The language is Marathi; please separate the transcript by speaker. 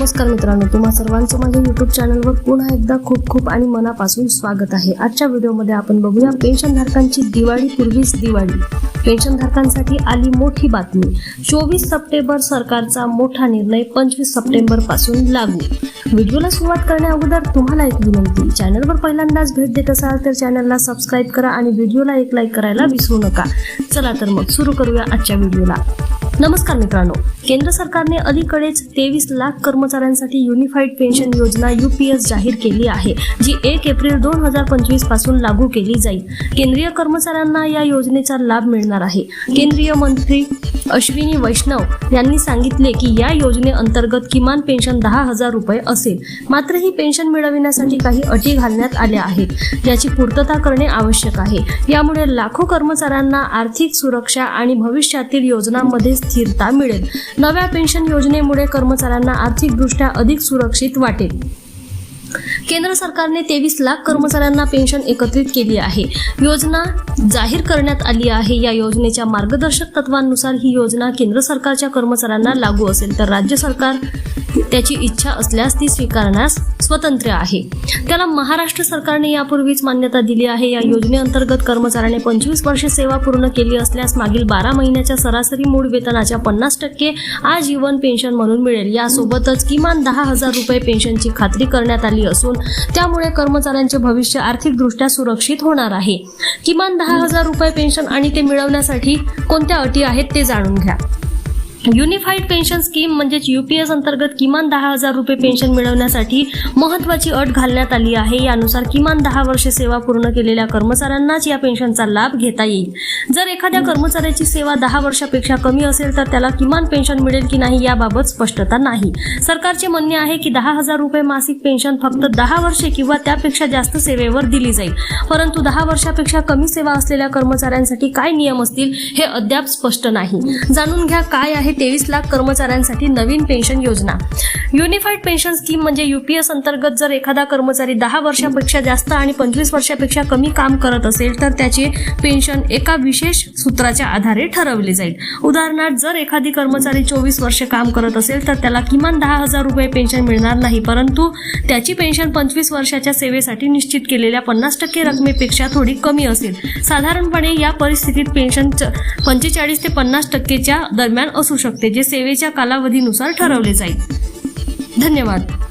Speaker 1: मित्रांनो तुम्हा सर्वांचं माझ्या युट्यूब चॅनलवर पुन्हा एकदा खूप खूप आणि मनापासून स्वागत आहे. आजच्या व्हिडिओमध्ये आपण बघूया पेन्शनधारकांची दिवाळी पूर्वीच दिवाळी. पेन्शनधारकांसाठी आली मोठी बातमी. चोवीस सप्टेंबर सरकारचा मोठा निर्णय पंचवीस सप्टेंबरपासून लागू. व्हिडिओला सुरुवात करण्या अगोदर तुम्हाला एक विनंती चॅनलवर पहिल्यांदाच भेट देत असाल तर चॅनलला सबस्क्राईब करा आणि व्हिडिओला एक लाईक करायला विसरू नका. चला तर मग सुरू करूया आजच्या व्हिडिओला. नमस्कार मित्रांनो केंद्र सरकारने अलीकडेच तेवीस लाख कर्मचाऱ्यांसाठी युनिफाईड पेन्शन योजना युपीएस जाहीर केली आहे जी एक एप्रिल दोन हजार पंचवीसपासून लागू केली जाईल. केंद्रीय कर्मचाऱ्यांना या योजनेचा लाभ मिळणार आहे. केंद्रीय मंत्री अश्विनी वैष्णव यांनी सांगितले की या योजनेअंतर्गत किमान पेन्शन दहा हजार रुपये असेल. मात्र ही पेन्शन मिळविण्यासाठी काही अटी घालण्यात आल्या आहेत. याची पूर्तता करणे आवश्यक आहे. यामुळे लाखो कर्मचाऱ्यांना आर्थिक सुरक्षा आणि भविष्यातील योजनांमध्ये स्थिरता मिळेल. नव्या पेन्शन योजनेमुळे कर्मचाऱ्यांना आर्थिकदृष्ट्या अधिक सुरक्षित वाटेल. केंद्र सरकारने तेवीस लाख कर्मचाऱ्यांना पेन्शन एकत्रित केली आहे. योजना जाहीर करण्यात आली आहे. या योजनेच्या मार्गदर्शक तत्वांनुसार ही योजना केंद्र सरकारच्या कर्मचाऱ्यांना लागू असेल. तर राज्य सरकार त्याची इच्छा असल्यास ती स्वीकारण्यास स्वतंत्र आहे. त्याला महाराष्ट्र सरकारने यापूर्वीच मान्यता दिली आहे. या योजनेअंतर्गत कर्मचाऱ्याने पंचवीस वर्षे सेवा पूर्ण केली असल्यास मागील बारा महिन्याच्या सरासरी मूळ वेतनाच्या पन्नास टक्के आजीवन पेन्शन म्हणून मिळेल. यासोबतच किमान दहा हजार रुपये पेन्शनची खात्री करण्यात आली असून त्यामुळे कर्मचाऱ्यांचे भविष्य आर्थिकदृष्ट्या सुरक्षित होणार आहे. किमान दहा हजार रुपये पेन्शन आणि ते मिळवण्यासाठी कोणत्या अटी आहेत ते जाणून घ्या. युनिफाईड पेन्शन स्कीम म्हणजेच युपीएस अंतर्गत किमान दहा हजार रुपये पेन्शन मिळवण्यासाठी महत्वाची अट घालण्यात आली आहे. यानुसार किमान दहा वर्षे सेवा पूर्ण केलेल्या कर्मचाऱ्यांनाच या पेन्शनचा लाभ घेता येईल. जर एखाद्या कर्मचाऱ्याची सेवा दहा वर्षापेक्षा कमी असेल तर त्याला किमान पेन्शन मिळेल की नाही याबाबत स्पष्टता नाही. सरकारचे म्हणणे आहे की दहा हजार रुपये मासिक पेन्शन फक्त दहा वर्षे किंवा त्यापेक्षा जास्त सेवेवर दिली जाईल. परंतु दहा वर्षापेक्षा कमी सेवा असलेल्या कर्मचाऱ्यांसाठी काय नियम असतील हे अद्याप स्पष्ट नाही. जाणून घ्या काय आहे तेवीस लाख कर्मचाऱ्यांसाठी नवीन पेन्शन योजना. युनिफाईड पेन्शन स्कीम म्हणजे युपीएस अंतर्गत जर एखादा कर्मचारी दहा वर्षापेक्षा जास्त आणि पंचवीस वर्षापेक्षा कमी काम करत असेल तर त्याचे पेन्शन एका विशेष सूत्राच्या आधारे ठरवले जाईल. उदाहरणार्थ जर एखादी कर्मचारी चोवीस वर्ष काम करत असेल तर त्याला किमान दहा हजार रुपये पेन्शन मिळणार नाही परंतु त्याची पेन्शन पंचवीस वर्षाच्या सेवेसाठी निश्चित केलेल्या पन्नास टक्के रकमेपेक्षा थोडी कमी असेल. साधारणपणे या परिस्थितीत पेन्शन पंचेचाळीस ते पन्नास टक्केच्या दरम्यान असू शकते जे सेवेच्या कालावधीनुसार ठरवले जाईल. धन्यवाद.